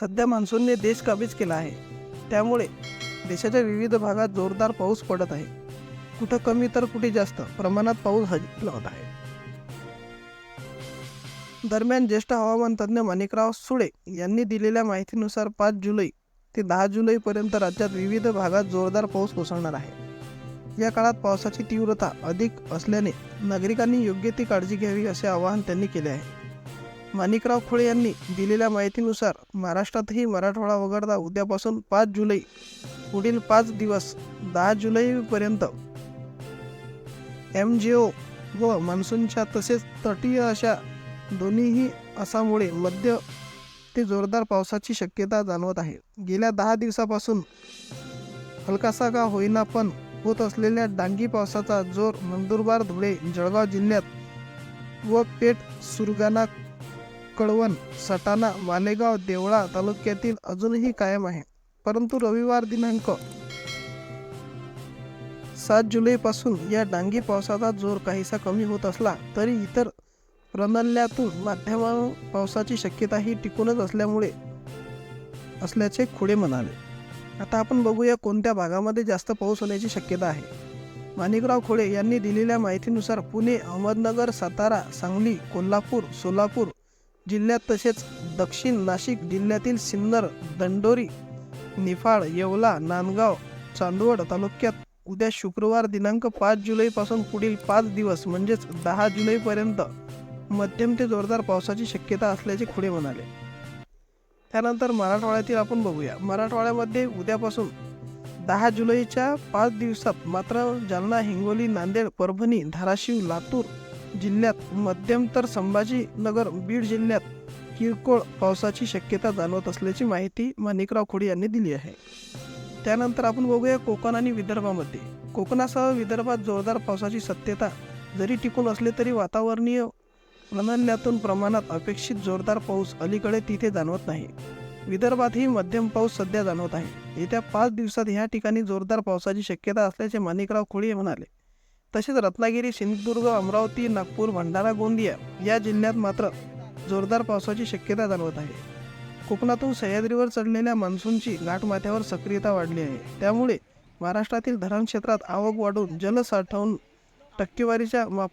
सध्या मान्सूनने देश काबीज केला आहे. त्यामुळे देशाच्या विविध भागात जोरदार पाऊस पडत आहे. कुठं कमी तर कुठे जास्त प्रमाणात पाऊस हजेरी लावत आहे. दरम्यान ज्येष्ठ हवामान तज्ज्ञ माणिकराव सुळे यांनी दिलेल्या माहितीनुसार पाच जुलै ते दहा जुलैपर्यंत राज्यात विविध भागात जोरदार पाऊस कोसळणार आहे. या काळात पावसाची तीव्रता अधिक असल्याने नागरिकांनी योग्य ती काळजी घ्यावी असे आवाहन त्यांनी केले आहे. माणिकराव खुळे यांनी दिलेल्या माहितीनुसार महाराष्ट्रातही मराठवाडा वगळता उद्यापासून पाच जुलै पुढील पाच दिवस दहा जुलैपर्यंत एम जी ओ व मान्सूनच्या तसेच तटीय अशा दोन्हीही असामुळे मध्य ते जोरदार पावसाची शक्यता जाणवत आहे. गेल्या दहा दिवसापासून हलकासा का होईना पण होत असलेल्या डांगी पावसाचा जोर नंदुरबार धुळे जळगाव जिल्ह्यात व पेठ सुरगाणा कळवण सटाणा मालेगाव देवळा तालुक्यातील अजूनही कायम आहे. परंतु रविवार दिनांक सात जुलैपासून या डांगी पावसाचा जोर काहीसा कमी होत असला तरी इतर प्रणाल्यातून माध्यम पावसाची शक्यता ही टिकूनच असल्यामुळे असल्याचे खुडे म्हणाले. आता आपण बघूया कोणत्या भागामध्ये जास्त पाऊस होण्याची शक्यता आहे. माणिकराव खोळे यांनी दिलेल्या माहितीनुसार पुणे अहमदनगर सातारा सांगली कोल्हापूर सोलापूर जिल्ह्यात तसेच दक्षिण नाशिक जिल्ह्यातील सिन्नर दंडोरी निफाड येवला नांदगाव चांदवड तालुक्यात उद्या शुक्रवार दिनांक पाच जुलैपासून पुढील पाच दिवस म्हणजेच दहा जुलैपर्यंत मध्यम ते जोरदार पावसाची शक्यता असल्याचे खुडे म्हणाले. त्यानंतर मराठवाड्यातील आपण बघूया. मराठवाड्यामध्ये उद्यापासून दहा जुलैच्या पाच दिवसात मात्र जालना हिंगोली नांदेड परभणी धाराशिव लातूर जिल्ह्यात मध्यम तर संभाजीनगर बीड जिल्ह्यात किरकोळ पावसाची शक्यता जाणवत असल्याची माहिती माणिकराव खोडे यांनी दिली आहे. त्यानंतर आपण बघूया कोकण आणि विदर्भामध्ये. कोकणासह विदर्भात जोरदार पावसाची सत्यता जरी टिकून असले तरी वातावरणीय प्रणाल्यातून प्रमाणात अपेक्षित जोरदार पाऊस अलीकडे तिथे जाणवत नाही. विदर्भातही मध्यम पाऊस सध्या जाणवत आहे. येत्या पाच दिवसात ह्या ठिकाणी जोरदार पावसाची शक्यता असल्याचे माणिकराव खोळे म्हणाले. तसेच रत्नागिरी सिंधुदुर्ग अमरावती नागपूर भंडारा गोंदिया या जिल्ह्यात मात्र जोरदार पावसाची शक्यता जाणवत आहे. कोकणातून सह्याद्रीवर चढलेल्या मान्सूनची घाटमाथ्यावर सक्रियता वाढली आहे. त्यामुळे महाराष्ट्रातील धरण क्षेत्रात आवक वाढून जल साठवून टक्केवारीच्या माप